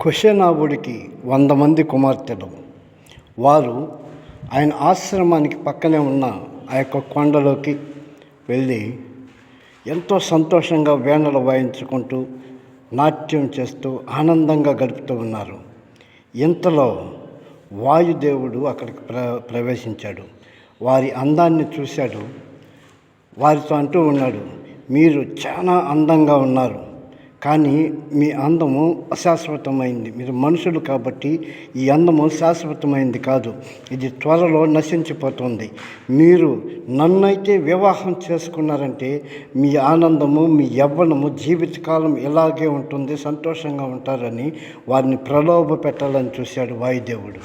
కుశనాభుడికి వంద మంది కుమార్తెలు. వారు ఆయన ఆశ్రమానికి పక్కనే ఉన్న ఆ యొక్క కొండలోకి వెళ్ళి ఎంతో సంతోషంగా వేణలు వాయించుకుంటూ నాట్యం చేస్తూ ఆనందంగా గడుపుతూ ఉన్నారు. ఇంతలో వాయుదేవుడు అక్కడికి ప్ర ప్రవేశించాడు. వారి అందాన్ని చూశాడు. వారితో అంటూ ఉన్నాడు మీరు చాలా అందంగా ఉన్నారు. కానీ మీ అందము అశాశ్వతమైంది. మీరు మనుషులు కాబట్టి ఈ అందము శాశ్వతమైంది కాదు. ఇది త్వరలో నశించిపోతుంది. మీరు నన్నైతే వివాహం చేసుకున్నారంటే మీ ఆనందము మీ యవ్వనము జీవితకాలం ఇలాగే ఉంటుంది సంతోషంగా ఉంటారని వారిని ప్రలోభ పెట్టాలని చూశాడు వాయుదేవుడు.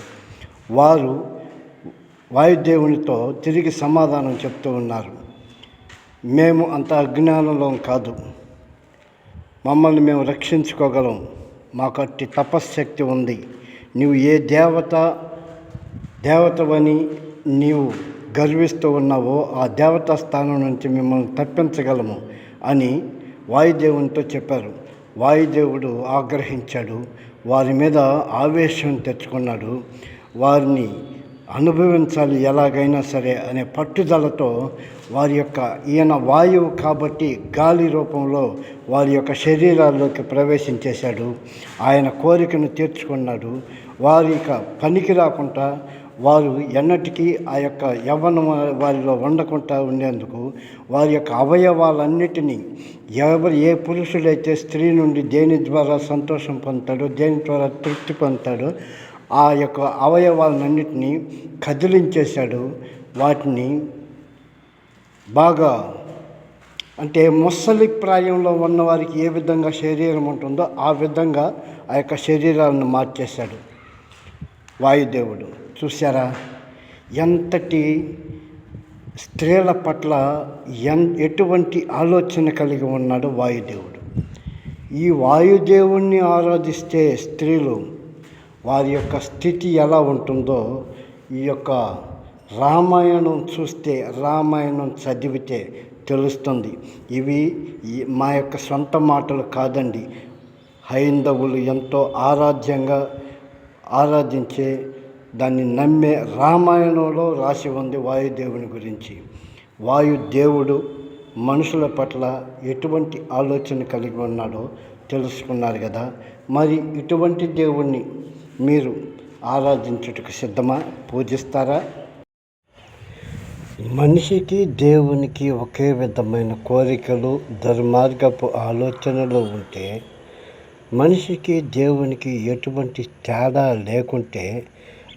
వారు వాయుదేవునితో తిరిగి సమాధానం చెప్తూ ఉన్నారు. మేము అంత అజ్ఞానంలో కాదు. మమ్మల్ని మేము రక్షించుకోగలం. మాకు అట్టి తపశ్శక్తి ఉంది. నీవు ఏ దేవత దేవతవని నీవు గర్విస్తూ ఉన్నావో ఆ దేవతా స్థానం నుంచి మిమ్మల్ని తప్పించగలము అని వాయుదేవునితో చెప్పారు. వాయుదేవుడు ఆగ్రహించాడు. వారి మీద ఆవేశం తెచ్చుకున్నాడు. వారిని అనుభవించాలి ఎలాగైనా సరే అనే పట్టుదలతో వారి యొక్క ఈయన వాయువు కాబట్టి గాలి రూపంలో వారి యొక్క శరీరాల్లోకి ప్రవేశించేశాడు. ఆయన కోరికను తీర్చుకున్నాడు. వారి యొక్క పనికి రాకుండా వారు ఎన్నటికీ ఆ యొక్క యవ్వన వారిలో ఉండకుండా ఉండేందుకు వారి యొక్క అవయవాలన్నిటినీ ఎవరు ఏ పురుషుడైతే స్త్రీ నుండి దేని ద్వారా సంతోషం పొందుతాడో దేని ద్వారా తృప్తి పొందుతాడో ఆ యొక్క అవయవాలన్నింటినీ కదిలించేశాడు. వాటిని బాగా అంటే ముసలి ప్రాయంలో ఉన్నవారికి ఏ విధంగా శరీరం ఉంటుందో ఆ విధంగా ఆ యొక్క శరీరాలను మార్చేశాడు వాయుదేవుడు. చూసారా ఎంతటి స్త్రీల పట్ల ఎన్ ఎటువంటి ఆలోచన కలిగి ఉన్నాడు వాయుదేవుడు. ఈ వాయుదేవుణ్ణి ఆరాధిస్తే స్త్రీలు వారి యొక్క స్థితి ఎలా ఉంటుందో ఈ యొక్క రామాయణం చూస్తే రామాయణం చదివితే తెలుస్తుంది. ఇవి మా యొక్క సొంత మాటలు కాదండి. హైందవులు ఎంతో ఆరాధ్యంగా ఆరాధించే దాన్ని నమ్మే రామాయణంలో రాసి ఉంది వాయుదేవుని గురించి. వాయుదేవుడు మనుషుల పట్ల ఎటువంటి ఆలోచన కలిగి ఉన్నాడో తెలుసుకున్నారు కదా. మరి ఇటువంటి దేవుణ్ణి మీరు ఆరాధించుటకు సిద్ధమా? పూజిస్తారా? మనిషికి దేవునికి ఒకే విధమైన కోరికలు దుర్మార్గపు ఆలోచనలు ఉంటే మనిషికి దేవునికి ఎటువంటి తేడా లేకుంటే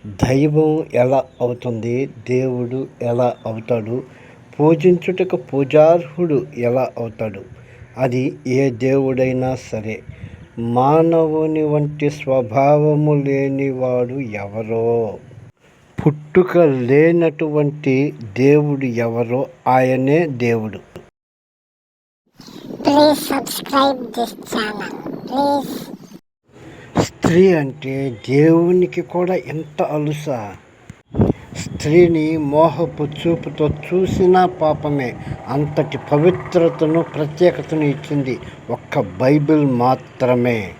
దైవం ఎలా అవుతుంది దేవుడు ఎలా అవుతాడు పూజించుటకు పూజార్హుడు ఎలా అవుతాడు అది ఏ దేవుడైనా సరే. మానవుని వంటి స్వభావము లేనివాడు ఎవరో? పుట్టుక లేనటువంటి దేవుడు ఎవరో? ఆయనే దేవుడు. స్త్రీ అంటే దేవునికి కూడా ఎంత అలుస? స్త్రీని మోహపు చూపుతో చూసినా పాపమే. అంతటి పవిత్రతను ప్రత్యేకతను ఇచ్చింది ఒక్క బైబిల్ మాత్రమే.